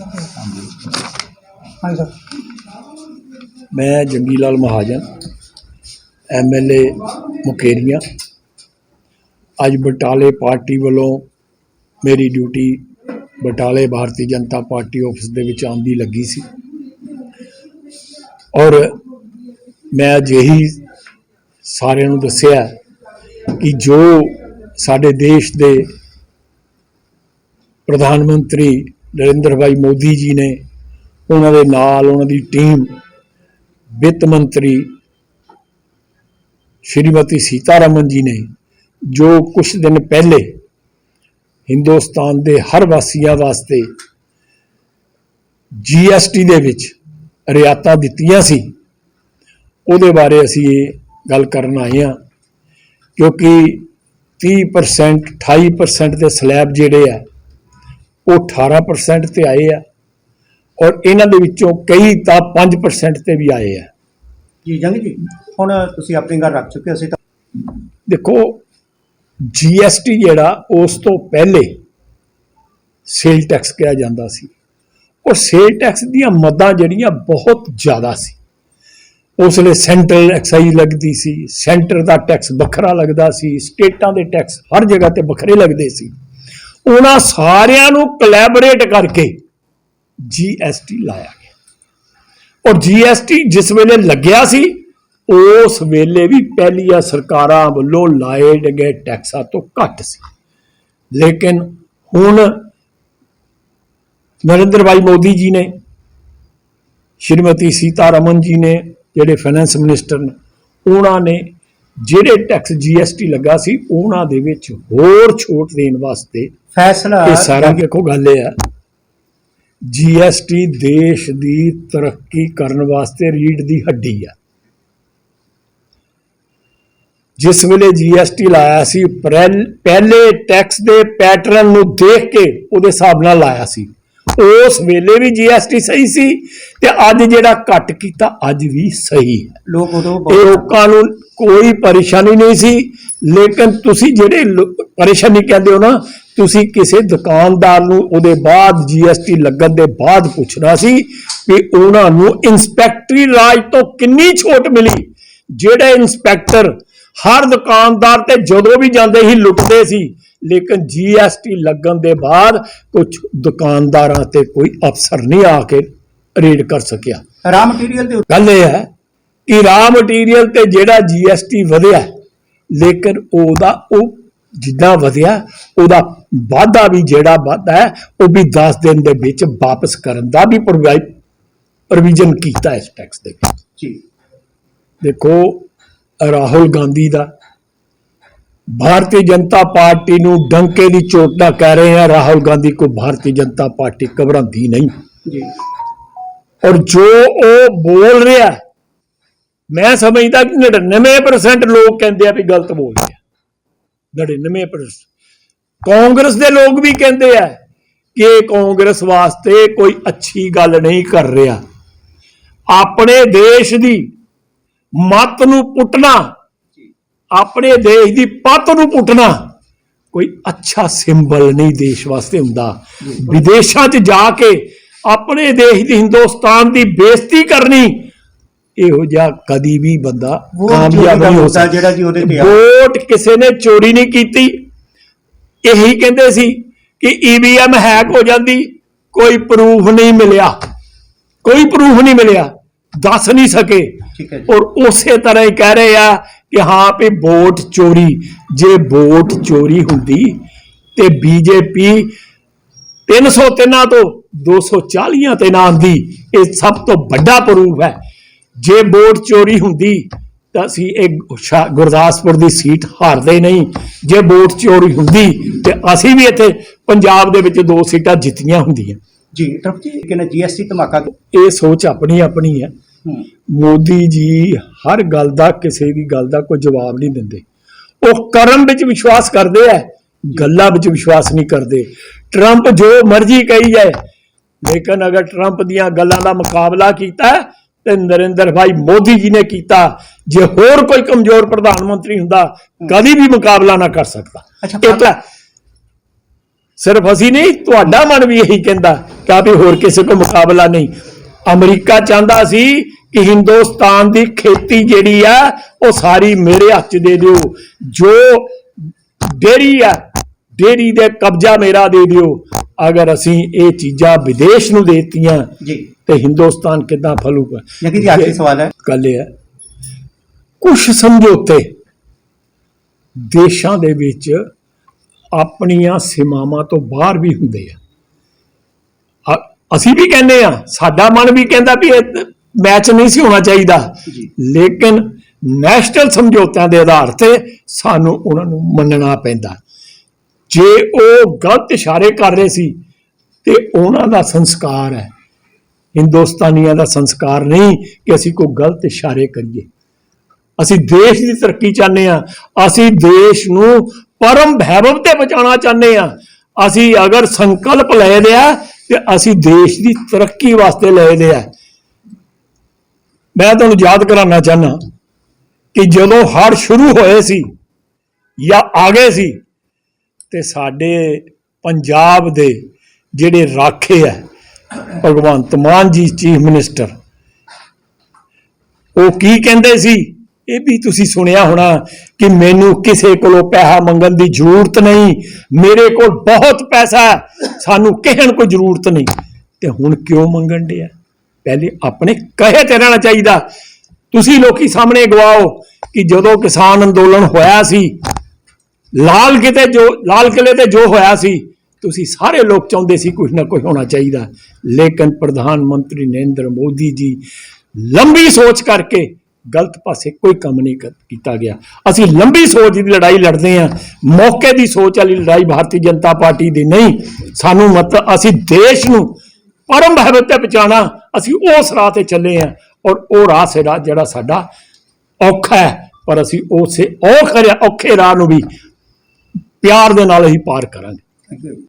ਹਾਂਜੀ ਸਰ। ਮੈਂ ਜੰਗੀ ਲਾਲ ਮਹਾਜਨ ਐਮਐਲਏ ਮੁਕੇਰੀਆਂ। ਅੱਜ ਬਟਾਲੇ ਪਾਰਟੀ ਵੱਲੋਂ ਮੇਰੀ ਡਿਊਟੀ ਬਟਾਲੇ ਭਾਰਤੀ ਜਨਤਾ ਪਾਰਟੀ ਆਫਿਸ ਦੇ ਵਿੱਚ ਆਉਣ ਦੀ ਲੱਗੀ ਸੀ। ਔਰ ਮੈਂ ਅਜਿਹੀ ਸਾਰਿਆਂ ਨੂੰ ਦੱਸਿਆ ਕਿ ਜੋ ਸਾਡੇ ਦੇਸ਼ ਦੇ ਪ੍ਰਧਾਨ ਮੰਤਰੀ ਨਰਿੰਦਰ ਭਾਈ ਮੋਦੀ ਜੀ ਨੇ, ਉਹਨਾਂ ਦੇ ਨਾਲ ਉਹਨਾਂ ਦੀ ਟੀਮ ਵਿੱਤ ਮੰਤਰੀ ਸ਼੍ਰੀਮਤੀ ਸੀਤਾਰਮਨ ਜੀ ਨੇ, ਜੋ ਕੁਝ ਦਿਨ ਪਹਿਲੇ ਹਿੰਦੁਸਤਾਨ ਦੇ ਹਰ ਵਾਸੀਆਂ ਵਾਸਤੇ ਜੀਐਸਟੀ ਦੇ ਵਿੱਚ ਰਿਆਤਾਂ ਦਿੱਤੀਆਂ ਸੀ, ਉਹਦੇ ਬਾਰੇ ਅਸੀਂ ਇਹ ਗੱਲ ਕਰਨ ਆਏ ਹਾਂ, ਕਿਉਂਕਿ 30% 28% ਦੇ ਸਲੈਬ ਜਿਹੜੇ ਆ ਉਹ 18% ਤੇ ਆਏ ਆ ਔਰ ਇਹਨਾਂ ਦੇ ਵਿੱਚੋਂ ਕਈ ਤਾਂ 5% ਤੇ ਵੀ ਆਏ ਆ। ਜੀ ਜੰਗ ਜੀ ਹੁਣ ਤੁਸੀਂ ਆਪਣੀ ਗੱਲ ਰੱਖ ਚੁੱਕੇ ਅਸੀਂ ਤਾਂ ਦੇਖੋ ਜੀਐਸਟੀ ਜਿਹੜਾ ਉਸ ਤੋਂ ਪਹਿਲੇ ਸੇਲ ਟੈਕਸ ਕਿਹਾ ਜਾਂਦਾ ਸੀ। ਔਰ ਸੇਲ ਟੈਕਸ ਦੀਆਂ ਮੱਦਾਂ ਜਿਹੜੀਆਂ ਬਹੁਤ ਜ਼ਿਆਦਾ ਸੀ। ਉਸ ਵੇਲੇ ਸੈਂਟਰਲ ਐਕਸਾਈਜ਼ ਲੱਗਦੀ ਸੀ ਸੈਂਟਰ ਦਾ ਟੈਕਸ ਵੱਖਰਾ ਲੱਗਦਾ ਸੀ ਸਟੇਟਾਂ ਦੇ ਟੈਕਸ ਹਰ ਜਗ੍ਹਾ ਤੇ ਵੱਖਰੇ ਲੱਗਦੇ ਸੀ। ਉਹਨਾਂ ਸਾਰਿਆਂ ਨੂੰ ਕੋਲੈਬੋਰੇਟ ਕਰਕੇ ਜੀਐਸਟੀ ਲਾਇਆ ਗਿਆ। ਔਰ ਜੀਐਸਟੀ ਜਿਸ ਵੇਲੇ ਲੱਗਿਆ ਸੀ, ਉਸ ਵੇਲੇ ਵੀ ਪਹਿਲੀਆਂ ਸਰਕਾਰਾਂ ਵੱਲੋਂ ਲਾਏ ਗਏ ਟੈਕਸਾਂ ਤੋਂ ਘੱਟ ਸੀ। ਲੇਕਿਨ ਹੁਣ ਨਰਿੰਦਰ ਭਾਈ ਮੋਦੀ ਜੀ ਨੇ, ਸ਼੍ਰੀਮਤੀ ਸੀਤਾਰਮਨ ਜੀ ਨੇ, ਜਿਹੜੇ ਫਾਈਨੈਂਸ ਮਿਨਿਸਟਰ ਨੇ, ਉਹਨਾਂ ਨੇ ਜਿਹੜੇ ਟੈਕਸ ਜੀਐਸਟੀ ਲੱਗਾ ਸੀ, ਉਹਨਾਂ ਦੇ ਵਿੱਚ ਹੋਰ ਛੋਟ ਦੇਣ ਵਾਸਤੇ ਫੈਸਲਾ ਇਹ ਸਾਰਾ ਦੇਖੋ ਗੱਲ ਇਹ ਹੈ ਜੀਐਸਟੀ ਦੇਸ਼ ਦੀ ਤਰੱਕੀ ਕਰਨ ਵਾਸਤੇ ਰੀੜ ਦੀ ਹੱਡੀ ਆ। ਜਿਸ ਵੇਲੇ ਜੀਐਸਟੀ ਲਾਇਆ ਸੀ ਪਹਿਲੇ ਟੈਕਸ ਦੇ ਪੈਟਰਨ ਨੂੰ ਦੇਖ ਕੇ ਉਹਦੇ ਹਿਸਾਬ ਨਾਲ ਲਾਇਆ ਸੀ। ਉਸ ਵੇਲੇ ਵੀ ਜੀਐਸਟੀ ਸਹੀ ਸੀ ਤੇ ਅੱਜ ਜਿਹੜਾ ਘੱਟ ਕੀਤਾ ਅੱਜ ਵੀ ਸਹੀ ਹੈ। ਲੋਕ ਉਦੋਂ ਇਹ ਲੋਕਾਂ ਨੂੰ ਕੋਈ ਪਰੇਸ਼ਾਨੀ ਨਹੀਂ ਸੀ ਲੇਕਿਨ ਤੁਸੀਂ ਜਿਹੜੇ ਪਰੇਸ਼ਾਨੀ ਕਹਿੰਦੇ ਹੋ ਨਾ ਤੁਸੀਂ ਕਿਸੇ ਦੁਕਾਨਦਾਰ ਨੂੰ ਉਹਦੇ ਬਾਅਦ ਜੀਐਸਟੀ ਲੱਗਣ ਦੇ ਬਾਅਦ ਪੁੱਛਣਾ ਸੀ ਕਿ ਉਹਨਾਂ ਨੂੰ ਇਨਸਪੈਕਟਰੀ ਰਾਜ ਤੋਂ ਕਿੰਨੀ ਛੋਟ ਮਿਲੀ ਜਿਹੜੇ ਇਨਸਪੈਕਟਰ ਹਰ ਦੁਕਾਨਦਾਰ ਤੇ ਜਦੋਂ ਵੀ ਜਾਂਦੇ ਸੀ ਲੁੱਟਦੇ ਸੀ ਲੇਕਿਨ ਜੀਐਸਟੀ ਲੱਗਣ ਦੇ ਬਾਅਦ ਕੁਝ ਦੁਕਾਨਦਾਰਾਂ ਤੇ ਕੋਈ ਅਫਸਰ ਨਹੀਂ ਆ ਕੇ ਰੇਡ ਕਰ ਸਕਿਆ। ਰਾ ਮਟੀਰੀਅਲ ਦੇ ਗੱਲ ਇਹ ਹੈ ਕਿ ਰਾ ਮਟੀਰੀਅਲ ਤੇ ਜਿਹੜਾ ਜੀਐਸਟੀ ਵਧਿਆ ਲੇਕਿਨ ਉਹਦਾ ਉਹ ਜਿੱਦਾਂ ਵਧਿਆ ਉਹਦਾ ਵਾਧਾ ਵੀ ਜਿਹੜਾ ਵਾਧਾ ਹੈ ਉਹ ਵੀ 10 ਦਿਨ ਦੇ ਵਿੱਚ ਵਾਪਸ ਕਰਨ ਦਾ ਵੀ ਪ੍ਰੋਵੀਜ਼ਨ ਕੀਤਾ ਇਸ ਟੈਕਸ ਦੇ ਵਿੱਚ। ਜੀ। ਦੇਖੋ ਰਾਹੁਲ ਗਾਂਧੀ ਦਾ ਭਾਰਤੀ ਜਨਤਾ ਪਾਰਟੀ ਨੂੰ ਡੰਕੇ ਦੀ ਚੋਟ ਨਾਲ ਕਹਿ ਰਹੇ ਆ ਰਾਹੁਲ ਗਾਂਧੀ ਕੋ ਭਾਰਤੀ ਜਨਤਾ ਪਾਰਟੀ ਘਬਰਾਉਂਦੀ ਨਹੀਂ। ਜੀ। ਔਰ ਜੋ ਉਹ ਬੋਲ ਰਿਹਾ ਹੈ, ਮੈਂ ਸਮਝਦਾ ਕਿ 99% ਲੋਕ ਕਹਿੰਦੇ ਆ ਵੀ ਗਲਤ ਬੋਲ ਰਿਹਾ 99% ਕਾਂਗਰਸ ਦੇ ਲੋਕ ਵੀ ਕਹਿੰਦੇ ਆ ਕਿ ਕਾਂਗਰਸ ਵਾਸਤੇ ਕੋਈ ਅੱਛੀ ਗੱਲ ਨਹੀਂ ਕਰ ਰਿਹਾ। ਆਪਣੇ ਦੇਸ਼ ਦੀ ਮੱਤ ਨੂੰ ਪੁੱਟਣਾ ਆਪਣੇ ਦੇਸ਼ ਦੀ ਪੱਤ ਨੂੰ ਪੁੱਟਣਾ ਕੋਈ ਅੱਛਾ ਸਿੰਬਲ ਨਹੀਂ ਦੇਸ਼ ਵਾਸਤੇ ਹੁੰਦਾ। ਵਿਦੇਸ਼ਾਂ 'ਚ ਜਾ ਕੇ ਆਪਣੇ ਦੇਸ਼ ਦੀ ਹਿੰਦੁਸਤਾਨ ਦੀ ਬੇਇੱਜ਼ਤੀ ਕਰਨੀ ਇਹੋ ਜਿਹਾ ਕਦੀ ਵੀ ਬੰਦਾ ਕਾਮਯਾਬ ਨਹੀਂ ਹੋ ਸਕਦਾ। ਜਿਹੜਾ ਜੀ ਉਹਦੇ ਤੇ। ਵੋਟ ਕਿਸੇ ਨੇ ਚੋਰੀ ਨਹੀਂ ਕੀਤੀ। ਇਹੀ ਕਹਿੰਦੇ ਸੀ ਕਿ ਈਵੀਐਮ ਹੈਕ ਹੋ ਜਾਂਦੀ ਕੋਈ ਪ੍ਰੂਫ ਨਹੀਂ ਮਿਲਿਆ। ਕੋਈ ਪ੍ਰੂਫ ਨਹੀਂ ਮਿਲਿਆ। ਦੱਸ ਨਹੀਂ ਸਕੇ। ਔਰ ਉਸੇ ਤਰ੍ਹਾਂ ਹੀ ਕਹਿ ਰਹੇ ਆ ਕਿ ਹਾਂ ਵੀ ਵੋਟ ਚੋਰੀ ਜੇ ਵੋਟ ਚੋਰੀ ਹੁੰਦੀ ਤੇ ਬੀਜੇਪੀ 303 ਤੋਂ 240 ਤੇ ਨਾ ਆਂਦੀ ਇਹ ਸਭ ਤੋਂ ਵੱਡਾ ਪ੍ਰੂਫ ਹੈ। ਜੇ ਵੋਟ ਚੋਰੀ ਹੁੰਦੀ ਤਾਂ ਅਸੀਂ ਇਹ ਗੁਰਦਾਸਪੁਰ ਦੀ ਸੀਟ ਹਾਰਦੇ ਨਹੀਂ। ਜੇ ਵੋਟ ਚੋਰੀ ਹੁੰਦੀ ਤੇ ਅਸੀਂ ਵੀ ਇੱਥੇ ਪੰਜਾਬ ਦੇ ਵਿੱਚ ਦੋ ਸੀਟਾਂ ਜਿੱਤੀਆਂ ਹੁੰਦੀਆਂ। ਜੀ ਟਰਪ ਜੀ ਕਿਨੇ ਜੀਐਸਟੀ ਧਮਾਕਾ ਇਹ ਸੋਚ ਆਪਣੀ ਆਪਣੀ ਹੂੰ। ਮੋਦੀ ਜੀ ਹਰ ਗੱਲ ਦਾ ਕਿਸੇ ਦੀ ਗੱਲ ਦਾ ਕੋਈ ਜਵਾਬ ਨਹੀਂ ਦਿੰਦੇ। ਉਹ ਕਰਮ ਵਿੱਚ ਵਿਸ਼ਵਾਸ ਕਰਦੇ ਆ ਗੱਲਾਂ ਵਿੱਚ ਵਿਸ਼ਵਾਸ ਨਹੀਂ ਕਰਦੇ। ਟਰੰਪ ਜੋ ਮਰਜ਼ੀ ਕਹੀ ਜਾਏ ਲੇਕਿਨ ਅਗਰ ਟਰੰਪ ਦੀਆਂ ਗੱਲਾਂ ਦਾ ਮੁਕਾਬਲਾ ਕੀਤਾ ਤੇ ਨਰਿੰਦਰ ਭਾਈ ਮੋਦੀ ਜੀ ਨੇ ਕੀਤਾ ਜੇ ਹੋਰ ਕੋਈ ਕਮਜ਼ੋਰ ਪ੍ਰਧਾਨ ਮੰਤਰੀ ਹੁੰਦਾ ਕਦੀ ਵੀ ਮੁਕਾਬਲਾ ਨਾ ਕਰ ਸਕਦਾ। ਅੱਛਾ, ਇਹ ਸਿਰਫ ਅਸੀਂ ਨਹੀਂ ਤੁਹਾਡਾ ਮਨ ਵੀ ਇਹੀ ਕਹਿੰਦਾ ਕਿ ਆ ਵੀ ਹੋਰ ਕਿਸੇ ਕੋ ਮੁਕਾਬਲਾ ਨਹੀਂ। ਅਮਰੀਕਾ ਚਾਹੁੰਦਾ ਸੀ ਕਿ ਹਿੰਦੁਸਤਾਨ ਦੀ ਖੇਤੀ ਜਿਹੜੀ ਆ ਉਹ ਸਾਰੀ ਮੇਰੇ ਹੱਥ 'ਚ ਦੇ ਦਿਓ। ਜੋ ਡੇਰੀ ਆ ਡੇਰੀ ਦੇ ਕਬਜ਼ਾ ਮੇਰਾ ਦੇ ਦਿਓ। ਅਗਰ ਅਸੀਂ ਇਹ ਚੀਜ਼ਾਂ ਵਿਦੇਸ਼ ਨੂੰ ਦੇਤੀਆਂ ਜੀ। ਤੇ ਹਿੰਦੁਸਤਾਨ ਕਿੱਦਾਂ ਫਲੂਗਾ? ਜੰਗੀ ਜੀ ਆਖਰੀ ਸਵਾਲ ਹੈ। ਗੱਲ ਇਹ ਹੈ ਕੁਝ ਸਮਝੌਤੇ ਦੇਸ਼ਾਂ ਦੇ ਵਿੱਚ ਆਪਣੀਆਂ ਸੀਮਾਵਾਂ ਤੋਂ ਬਾਹਰ ਵੀ ਹੁੰਦੇ ਆ। ਅਸੀਂ ਵੀ ਕਹਿੰਦੇ ਆ ਸਾਡਾ ਮਨ ਵੀ ਕਹਿੰਦਾ ਵੀ ਇਹ ਮੈਚ ਨਹੀਂ ਸੀ ਹੋਣਾ ਚਾਹੀਦਾ। ਲੇਕਿਨ ਨੈਸ਼ਨਲ ਸਮਝੌਤਿਆਂ ਦੇ ਆਧਾਰ ਤੇ ਸਾਨੂੰ ਉਹਨਾਂ ਨੂੰ ਮੰਨਣਾ ਪੈਂਦਾ। ਜੇ ਉਹ ਗਲਤ ਇਸ਼ਾਰੇ ਕਰ ਰਹੇ ਸੀ ਤੇ ਉਹਨਾਂ ਦਾ ਸੰਸਕਾਰ ਹੈ। ਹਿੰਦੁਸਤਾਨੀਆਂ ਦਾ ਸੰਸਕਾਰ ਨਹੀਂ ਕਿ ਅਸੀਂ ਕੋਈ ਗਲਤ ਇਸ਼ਾਰੇ ਕਰੀਏ। ਅਸੀਂ ਦੇਸ਼ ਦੀ ਤਰੱਕੀ ਚਾਹੁੰਦੇ ਆ ਅਸੀਂ ਦੇਸ਼ ਨੂੰ ਪਰਮ ਵੈਭਵ ਤੇ ਪਹੁੰਚਾਉਣਾ ਚਾਹੁੰਦੇ ਆ ਅਸੀਂ ਅਗਰ ਸੰਕਲਪ ਲਏ ਲਿਆ ਤੇ ਅਸੀਂ ਦੇਸ਼ ਦੀ ਤਰੱਕੀ ਵਾਸਤੇ ਲਏ ਲਿਆ ਮੈਂ ਤੁਹਾਨੂੰ ਯਾਦ ਕਰਾਉਣਾ ਚਾਹਨਾ ਕਿ ਜਦੋਂ ਹੜ੍ਹ ਸ਼ੁਰੂ ਹੋਏ ਸੀ ਜਾਂ ਆ ਗਏ ਸੀ, ਤੇ ਸਾਡੇ ਪੰਜਾਬ ਦੇ ਜਿਹੜੇ ਰਾਖੇ ਆ, ਭਗਵੰਤ ਮਾਨ ਜੀ ਚੀਫ ਮਿਨਿਸਟਰ, ਉਹ ਕੀ ਕਹਿੰਦੇ ਸੀ? ਇਹ ਵੀ ਤੁਸੀਂ ਸੁਣਿਆ ਹੋਣਾ ਕਿ ਮੈਨੂੰ ਕਿਸੇ ਕੋਲੋਂ ਪੈਸਾ ਮੰਗਣ ਦੀ ਜ਼ਰੂਰਤ ਨਹੀਂ। ਮੇਰੇ ਕੋਲ ਬਹੁਤ ਪੈਸਾ ਸਾਨੂੰ ਕਹਿਣ ਕੋਈ ਜ਼ਰੂਰਤ ਨਹੀਂ। ਤੇ ਹੁਣ ਕਿਉਂ ਮੰਗਣ ਡਿਆ? ਪਹਿਲੇ ਆਪਣੇ ਕਹੇ ਤੇ ਰਹਿਣਾ ਚਾਹੀਦਾ। ਤੁਸੀਂ ਲੋਕੀ ਸਾਹਮਣੇ ਗਵਾਓ ਕਿ ਜਦੋਂ ਕਿਸਾਨ ਅੰਦੋਲਨ ਹੋਇਆ ਸੀ, ਲਾਲ ਕਿਤੇ ਜੋ, ਲਾਲ ਕਿਲੇ ਤੇ ਜੋ ਹੋਇਆ ਸੀ, ਤੁਸੀਂ ਸਾਰੇ ਲੋਕ ਚਾਹੁੰਦੇ ਸੀ ਕੁਝ ਨਾ ਕੁਝ ਹੋਣਾ ਚਾਹੀਦਾ। ਲੇਕਿਨ ਪ੍ਰਧਾਨ ਮੰਤਰੀ ਨਰਿੰਦਰ ਮੋਦੀ ਜੀ ਲੰਬੀ ਸੋਚ ਕਰਕੇ ਗਲਤ ਪਾਸੇ ਕੋਈ ਕੰਮ ਨਹੀਂ ਕੀਤਾ ਗਿਆ। ਅਸੀਂ ਲੰਬੀ ਸੋਚ ਦੀ ਲੜਾਈ ਲੜਦੇ ਹਾਂ। ਮੌਕੇ ਦੀ ਸੋਚ ਵਾਲੀ ਲੜਾਈ ਭਾਰਤੀ ਜਨਤਾ ਪਾਰਟੀ ਦੀ ਨਹੀਂ। ਸਾਨੂੰ ਮਤਲਬ ਅਸੀਂ ਦੇਸ਼ ਨੂੰ ਪਰਮ ਭਾਵਤ ਤੇ ਪਹੁੰਚਾਉਣਾ, ਅਸੀਂ ਉਸ ਰਾਹ ਤੇ ਚੱਲੇ ਹਾਂ। ਔਰ ਉਹ ਰਾਹ ਸਿਰਾ ਜਿਹੜਾ ਸਾਡਾ ਔਖਾ ਹੈ, ਪਰ ਅਸੀਂ ਉਸੇ ਔਖੇ ਔਖੇ ਰਾਹ ਨੂੰ ਵੀ ਪਿਆਰ ਦੇ ਨਾਲ ਹੀ ਪਾਰ ਕਰਾਂਗੇ।